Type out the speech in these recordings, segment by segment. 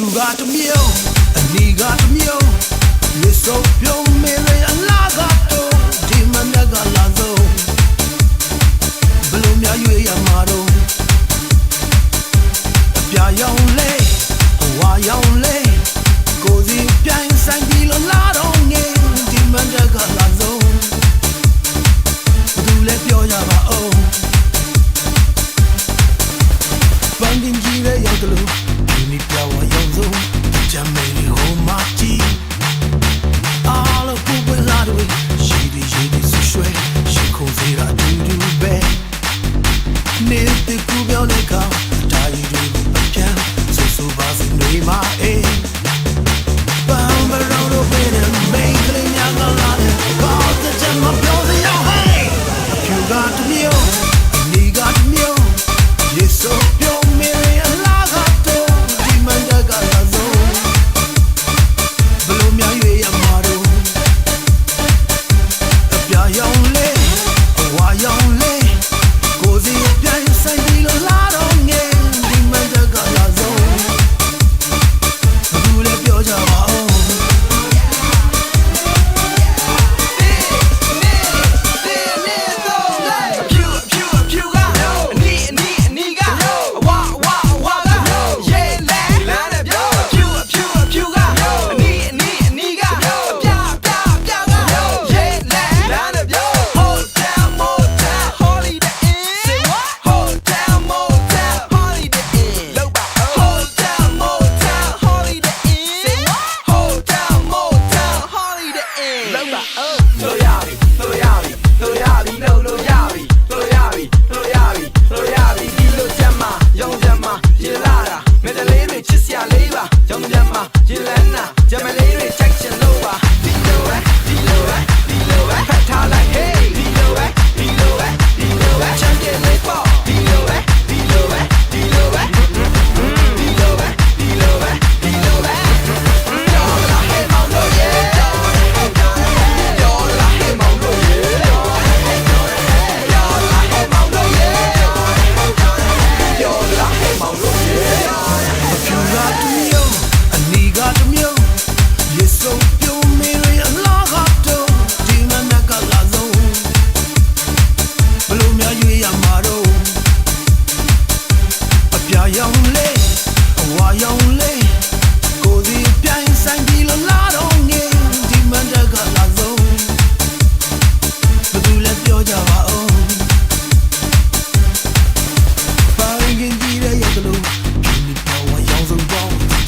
ယူကတမျိုးအနီကတမျိုးရေစုပ်ပြုံးမင်းရဲ့အလားကတော့ဒီမနက်ကလာဆုံးဘလို့များရွေးရမှာတော့အပြာရောင်လေးဟဝါရောင်လေးကိုစီပြိုင်ဆိုင်ပြီးလို့လာတော့ငယ်ဒီမနက်ကလာဆုံးဘသူလဲပြောရပါအောင်ပန်းတင်ကြီးရဲ့ရောက်တယ်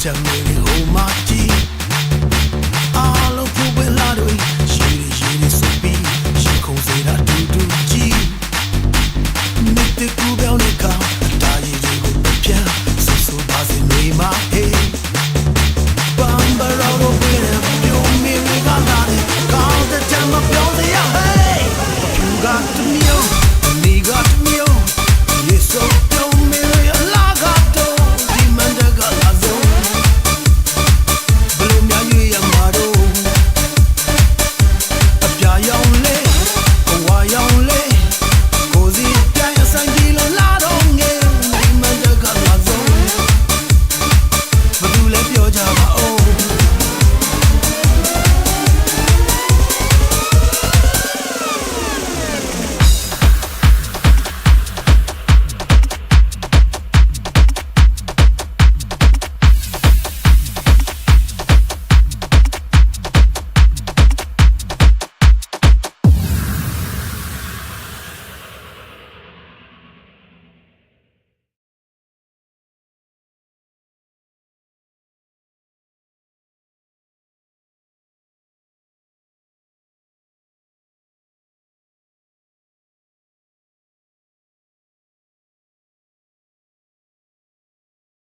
tell me who my